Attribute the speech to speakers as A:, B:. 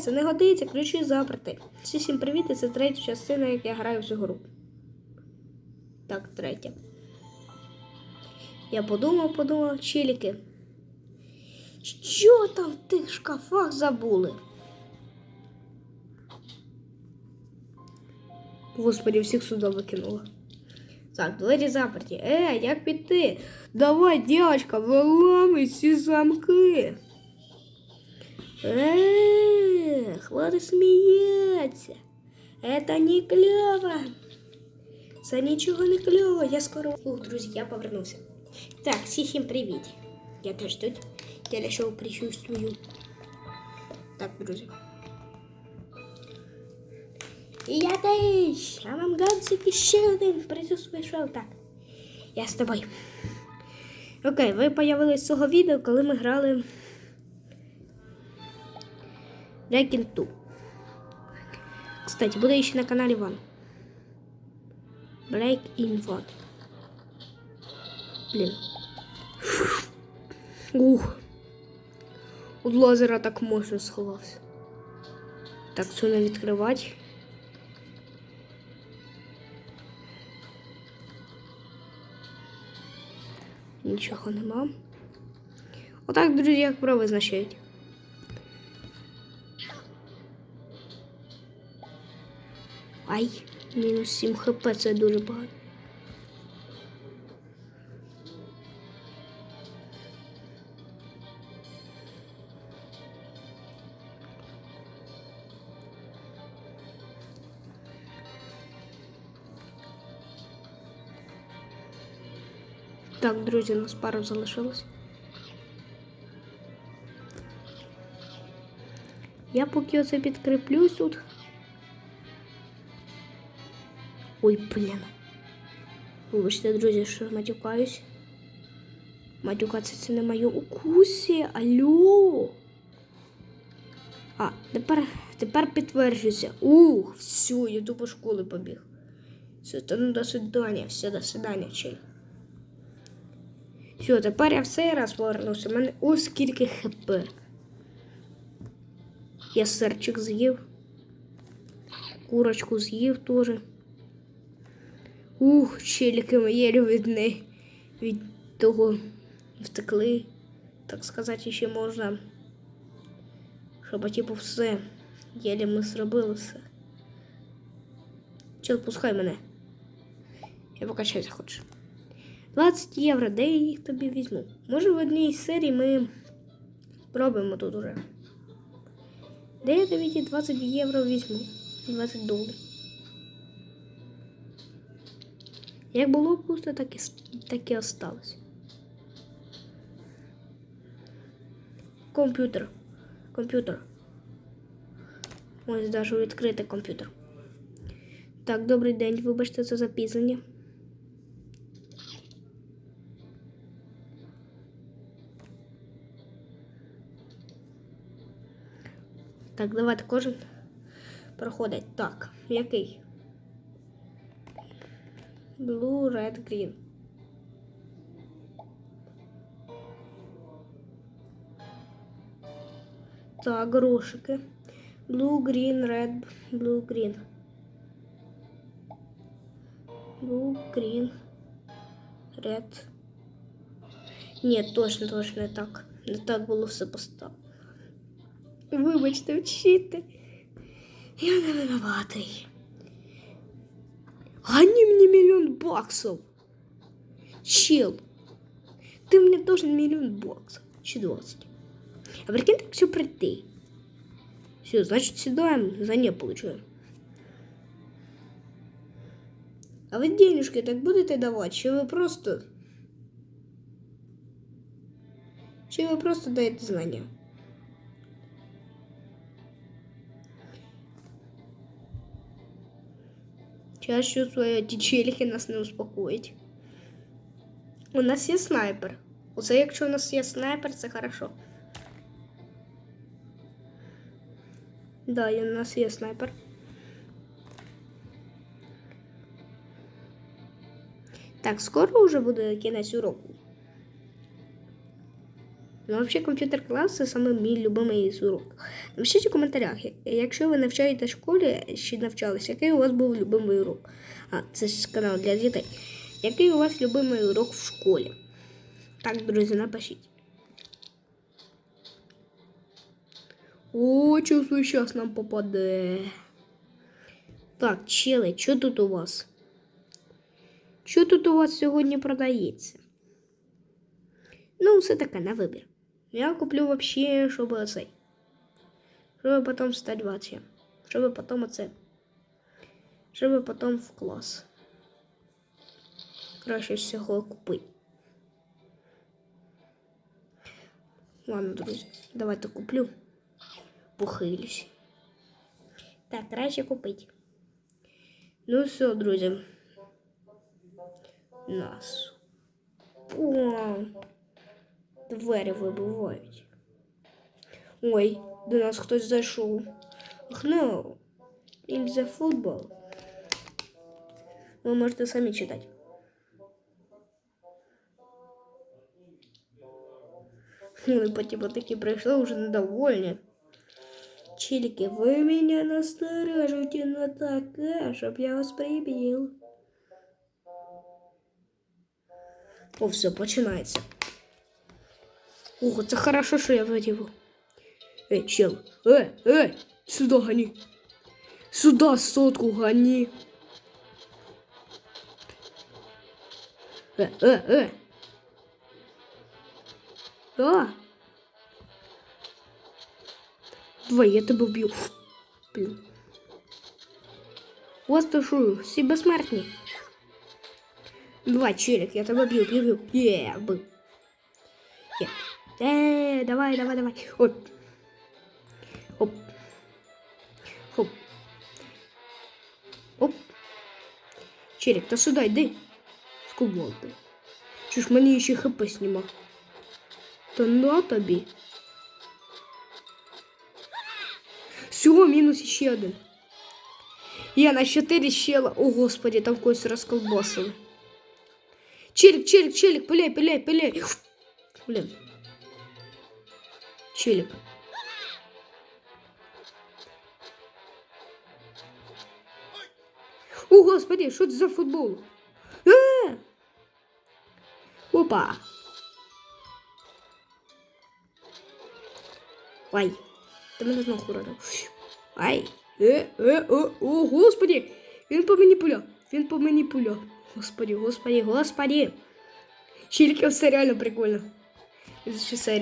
A: Це не годиться, ключі заперти. Всі всім привіт, це третя частина, як я граю в цю гру. Так, третя. Я подумав, подумав, чиліки. Що там в тих шкафах забули? Господи, всіх сюди викинула. Так, двері заперті. Е, як піти? Давай, дівчинка, виламай ці замки. Е, хватит сміється. Это не кльово. Це нічого не кльово. Я скоро. Ух, друзі, я повернувся. Так, всім привіт. Я теж тут. Я лишив причувствую. Так, друзі. І я теж. А вам гансик ще один присутствує шоу. Так. Я з тобою. Окей, ви появились з цього відео, коли ми грали Breaking 2. Кстати, буде ще на каналі Ван. Break in One. Блін. Ух. От лазера так можна сховався. Так, це не відкривати. Нічого нема. Отак, друзі, як про визначають. Ай, мінус 7 хп, це дуже багато. Так, друзі, у нас пару залишилось. Я поки оце підкріплюсь тут. Ой, блін. Вибачте, друзі, що матюкаюсь. Матюкатися це не моє укусі. Алло. А, тепер, тепер підтверджується. Ух, все, я до школи побіг. Все, то ну до свидання, все, до свидання, чель. Все, тепер я в цей раз повернувся. У мене ось скільки хп. Я серчик з'їв. Курочку з'їв теж. Ух, челіки від неї від того втекли. Так сказати, ще можна. Щоб типу все. Єлі ми зробили все. Чел, пускай мене. Я покачаюся хочу. 20 євро, де я їх тобі візьму? Може в одній серії ми спробуємо тут уже. Де я тобі ті 20 євро візьму? 20 доларів. Як було пусто, так і, так і осталось. Комп'ютер. Комп'ютер. Ось даже відкритий комп'ютер. Так, добрий день, вибачте за запізнення. Так, давайте кожен проходить. Так, який? Blue, red, green. Так, грошики. Blue, green, red, blue, green. Blue, green, red. Ні, точно, точно так. Так було все поставлено. Вибачте, вчити. Я не винуватий. Гони мне миллион баксов. Чел, ты мне должен миллион баксов. Чи 20. А прикинь, так все прийти. Все, значит, седаем, за не получаем. А вы денежки так будете давать, чи ви просто... Чи ви просто даєте знання? Я чувствую, ті челіки нас не успокоїть. У нас є снайпер. Оце якщо у нас є снайпер, це хорошо. Да, у нас є снайпер. Так, скоро вже буде кінець уроку. Ну, взагалі, комп'ютер клас це саме мій любимий з урок. Напишіть у коментарях, якщо ви навчаєте в школі чи навчалися, який у вас був любимий урок? А, це ж канал для дітей. Який у вас любимий урок в школі? Так, друзі, напишіть. О, чувствую, сейчас нам попаде. Так, чели, що тут у вас? Що тут у вас сьогодні продається? Ну, все таке на вибір. Я куплю вообще, щоб оцей. Щоб потім стати вообще. Щоб потім оце. Щоб потім в клас. Краще всього купити. Ладно, друзі, давайте куплю. Похилюсь. Так, краще купити. Ну все, друзі. Нас. О, двері вибивають. Ой, до нас хтось зайшов. Ах, ну, Ільза футбол. Ви можете самі читати. Вони потім такі прийшли вже недовольні. Чилики, ви мене насторожите на таке, щоб я вас прибив. О, все, починається. Ого, це хорошо, що я витягу. Эй, чел, э, э, сюда гони. Сюда сотку гони. Э, э, э. А. Давай, я тебе вб'ю. Блін. Ось то що, всі безсмертні. Давай, челик, я тебе б'ю, б'ю, б'ю. Є, вбив. Є. Е, давай, давай, давай. Оп. Оп. Хоп. Оп. Челик, та сюди йди. Скубол ти. Чи ж мені ще хп сніма? Та на тобі. Всього мінус ще один. Я на 4 щела. О, господи, там когось розколбасили. Челик, челик, челик, пиляй, пиляй, пиляй. Блин. Челик. О, господи, що це за футбол? Е! Опа. Ай. Ти мене знову уронив. Ай. Е, е, о, о, господи. Він по мені пуля. Він по мені пуля. Господи, господи, господи. Чилки, все реально прикольно. Из серии